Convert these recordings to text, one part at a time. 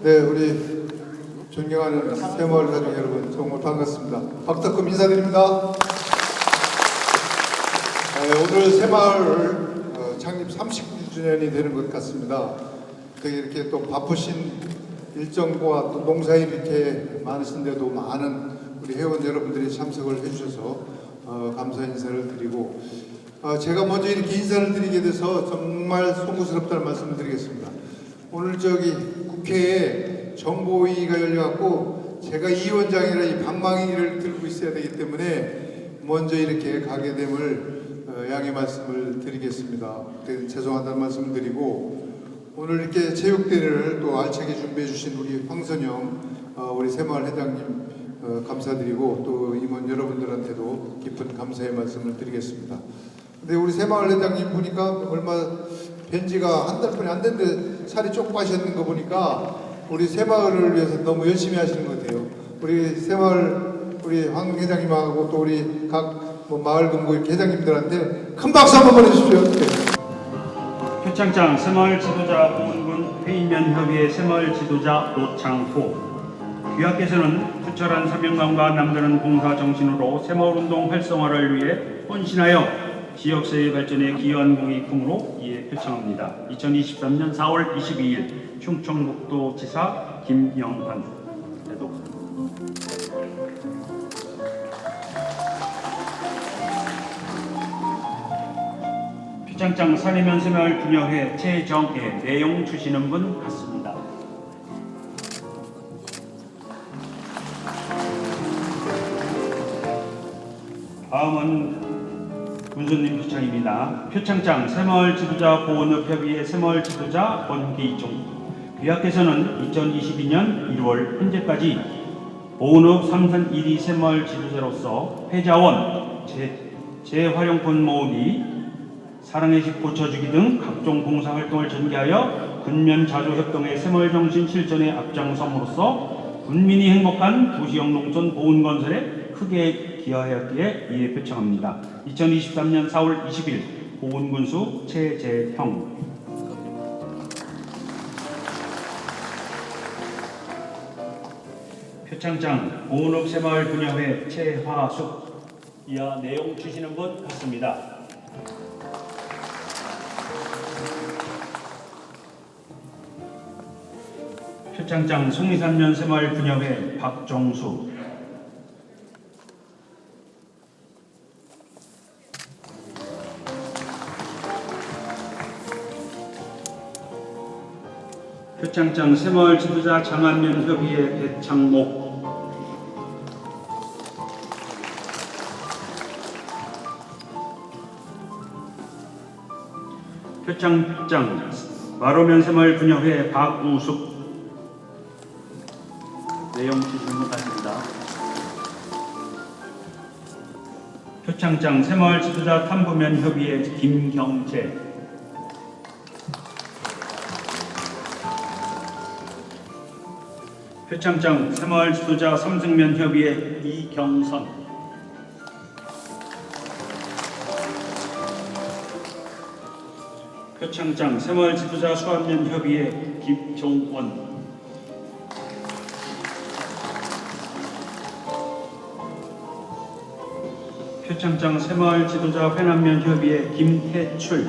네, 우리 존경하는 새마을 가족 여러분 정말 반갑습니다. 박덕금 인사드립니다. 네, 오늘 새마을 어, 창립 39주년이 되는 것 같습니다. 되게 이렇게 또 바쁘신 일정과 또 농사일 이렇게 많으신데도 많은 우리 회원 여러분들이 참석을 해주셔서 어, 감사 인사를 드리고 어, 제가 먼저 이렇게 인사를 드리게 돼서 정말 송구스럽다는 말씀을 드리겠습니다. 오늘 저기 국회에 정보위가 열려갖고 제가 이 위원장이라 이 방망이를 들고 있어야 되기 때문에 먼저 이렇게 가게 됨을 어, 양해 말씀을 드리겠습니다. 죄송하다는 말씀을 드리고 오늘 이렇게 체육대회를 또 알차게 준비해 주신 우리 황선영 어, 우리 새마을 회장님 어, 감사드리고 또 임원 여러분들한테도 깊은 감사의 말씀을 드리겠습니다. 근데 우리 새마을 회장님 보니까 얼마 뵌 지가 한 달 뿐이 안 됐는데 살이 쪽 빠셨는 거 보니까 우리 새마을을 위해서 너무 열심히 하시는 것 같아요. 우리 새마을 우리 황 회장님하고 또 우리 각 뭐 마을 금고 회장님들한테 큰 박수 한번 보내주십시오. 네. 표창장 새마을 지도자 보훈군 회의면 협의회 새마을 지도자 노창호 귀하께서는 투철한 사명감과 남다른 봉사 정신으로 새마을 운동 활성화를 위해 헌신하여 지역사회 발전에 기여한 공익품으로 이에 표창합니다. 2023년 4월 22일 충청북도지사 김영환 대독 표창장 산해면 새마을 분여회 최정애 내용 주시는 분 같습니다. 다음은 군수님 표창입니다. 표창장 새마을 지도자 보훈협회의 새마을 지도자 권기중 귀하께서는 2022년 1월 현재까지 보훈읍 삼선 1위 새마을 지도자로서 회자원, 재, 재활용품 모으기, 사랑의 집 고쳐주기 등 각종 봉사활동을 전개하여 군면 자조협동의 새마을 정신 실전에 앞장섬으로써 군민이 행복한 도시형 농촌 보훈 건설에 크게 기여하였기에 이에 표창합니다. 2023년 4월 20일 보훈군수 최재형. 표창장 보훈읍 새마을 분야회 최화숙. 이하 내용 주시는 분 같습니다. 표창장 송리산면 새마을 분야회 박정수 표창장 새마을 지도자 장안면 협의회 배창목. 표창장 마로면 새마을 분야회 박우숙. 내용 같습니다. 표창장 새마을 지도자 탐구면 협의회 김경재 표창장 새마을 지도자 삼승면 협의회 이경선. 표창장 새마을 지도자 수안면 협의회 김종원. 표창장 새마을 지도자 회남면 협의회 김태출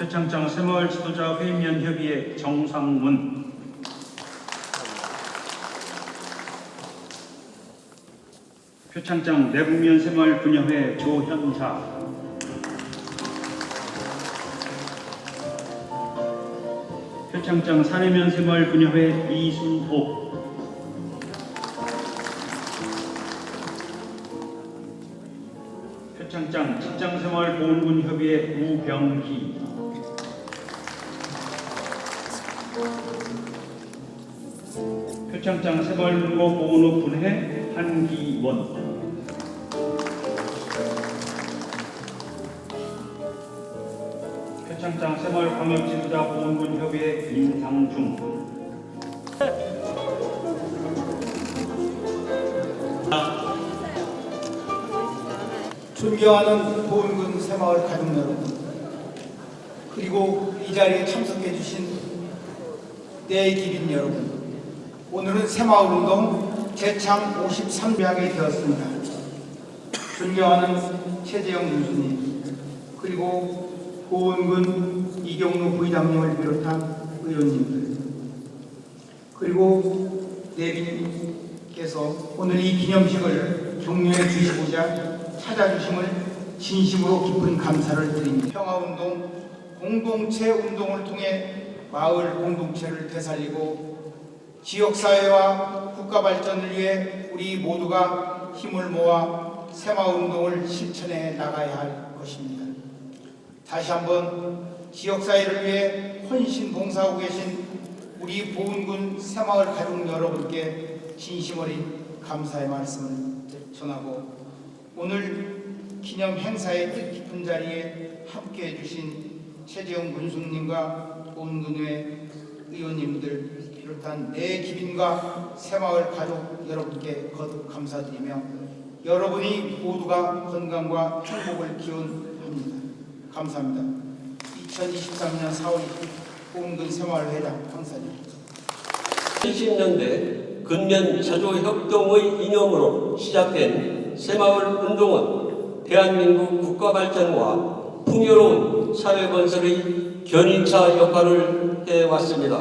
표창장 새마을 지도자 회의면 협의회 정상문. 표창장 내북면 새마을 분야회 조현사 표창장 산해면 새마을 분야회 이순호. 표창장 직장새마을 보훈군 협의회 우병희 표창장 새마을문고 보훈읍 분회 한기원. 표창장 새마을 광역지도자 보훈군 협의회 임상중. 존경 존경하는 보은군 새마을 가족 여러분, 그리고 이 자리에 참석해 주신 내 기린 여러분, 오늘은 새마을 운동 개창 53회하게 되었습니다. 존경하는 최재형 교수님, 그리고 보은군 이경루 부의장님을 비롯한 의원님들, 그리고 내빈께서 오늘 이 기념식을 격려해 주시고자 찾아주심을 진심으로 깊은 감사를 드립니다. 평화운동 공동체 운동을 통해 마을 공동체를 되살리고 지역사회와 국가 발전을 위해 우리 모두가 힘을 모아 새마을운동을 실천해 나가야 할 것입니다. 다시 한번 지역사회를 위해 헌신 봉사하고 계신 우리 보은군 새마을 가족 여러분께 진심 어린 감사의 말씀을 전하고 오늘 기념 행사의 뜻깊은 자리에 함께해 주신 최재형 군수님과 보은군의 의원님들 비롯한 내 기빈과 새마을 가족 여러분께 거듭 감사드리며 여러분이 모두가 건강과 행복을 기원합니다. 감사합니다. 2023년 4월 20일 보은군 새마을 회장 황사입니다. 70년대 근면 자조 협동의 이념으로 시작된 새마을 운동은 대한민국 국가 발전과 풍요로운 사회 건설의 견인차 역할을 해왔습니다.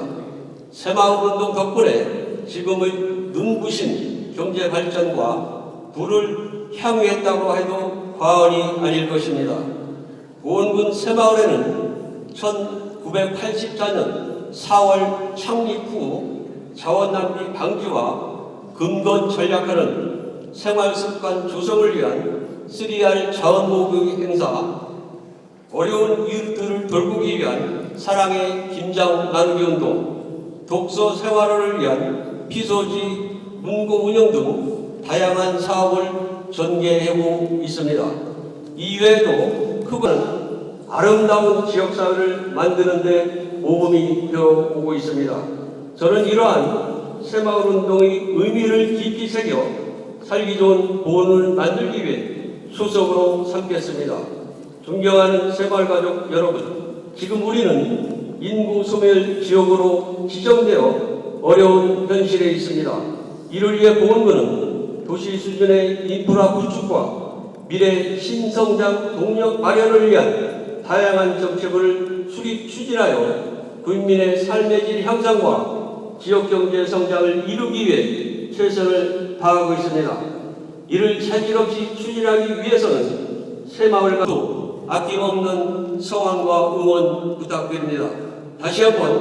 새마을 운동 덕분에 지금의 눈부신 경제 발전과 부를 향유했다고 해도 과언이 아닐 것입니다. 보은군 새마을에는 1984년 4월 창립 후 자원 낭비 방지와 근본 전략하는 생활습관 조성을 위한 3R 자원모의 행사, 어려운 이웃들을 돌보기 위한 사랑의 김장 나누기 운동, 독서 생활을 위한 피소지 문고 운영 등 다양한 사업을 전개하고 있습니다. 이외에도 크고는 아름다운 지역사회를 만드는 데 모범이 되어오고 있습니다. 저는 이러한 새마을 운동의 의미를 깊이 새겨 살기 좋은 보온을 만들기 위해 수석으로 삼겠습니다. 존경하는 새마을 가족 여러분, 지금 우리는 인구 소멸 지역으로 지정되어 어려운 현실에 있습니다. 이를 위해 보건군은 도시 수준의 인프라 구축과 미래 신성장 동력 마련을 위한 다양한 정책을 수립 추진하여 국민의 삶의 질 향상과 지역 경제 성장을 이루기 위해 최선을 다하고 있습니다. 이를 차질 없이 추진하기 위해서는 새마을과 도 아낌없는 성원과 응원 부탁드립니다. 다시 한번